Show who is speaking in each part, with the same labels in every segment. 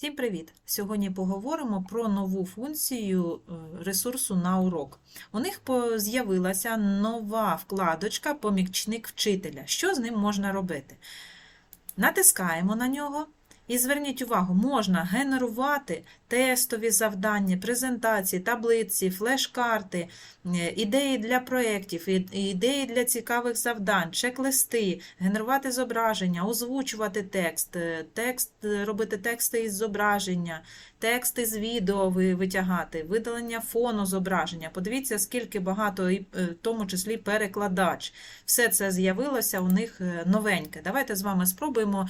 Speaker 1: Всім привіт! Сьогодні поговоримо про нову функцію е, ресурсу на урок. У них з'явилася нова вкладочка Помічник вчителя. Що з ним можна робити? Натискаємо на нього. І зверніть увагу, можна генерувати тестові завдання, презентації, таблиці, флеш-карти, е, ідеї для проєктів, ідеї для цікавих завдань, чек-листи, генерувати зображення, озвучувати текст, е, текст, е, робити тексти із зображення, тексти з відео витягати, видалення фону зображення. Подивіться, скільки багато, в тому числі перекладач. Все це з'явилося у них новеньке. Давайте з вами спробуємо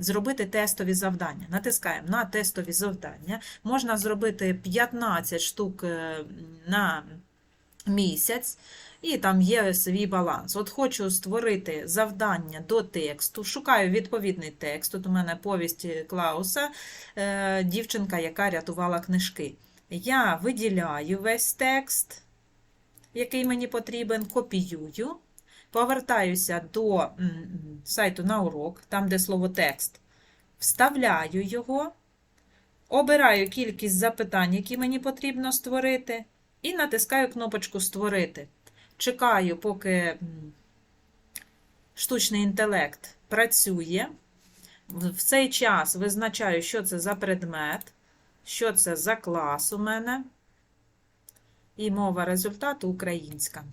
Speaker 1: зробити тестові завдання. Натискаємо на тестові завдання. Можна зробити 15 штук е, на місяць. І там є свій баланс. От хочу створити завдання до тексту, шукаю відповідний текст. Тут у мене повість Клауса, е, дівчинка, яка рятувала книжки. Я виділяю весь текст, який мені потрібен, копіюю, повертаюся до сайту на урок, там, де слово текст, вставляю його, обираю кількість запитань, які мені потрібно створити, і натискаю кнопочку Створити. Чекаю, поки штучний інтелект працює. В цей час визначаю, що це за предмет, що це за клас у мене. І мова результату українська.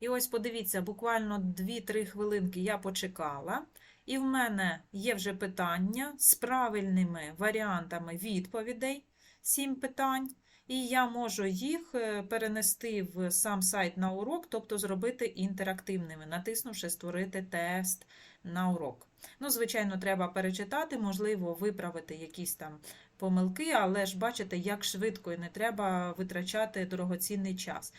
Speaker 1: І ось подивіться, буквально 2-3 хвилинки я почекала, і в мене є вже питання з правильними варіантами відповідей, 7 питань, і я можу їх е, перенести в сам сайт на урок, тобто зробити інтерактивними, натиснувши Створити тест на урок. Ну, звичайно, треба перечитати, можливо, виправити якісь там помилки, але ж бачите, як швидко і не треба витрачати дорогоцінний час.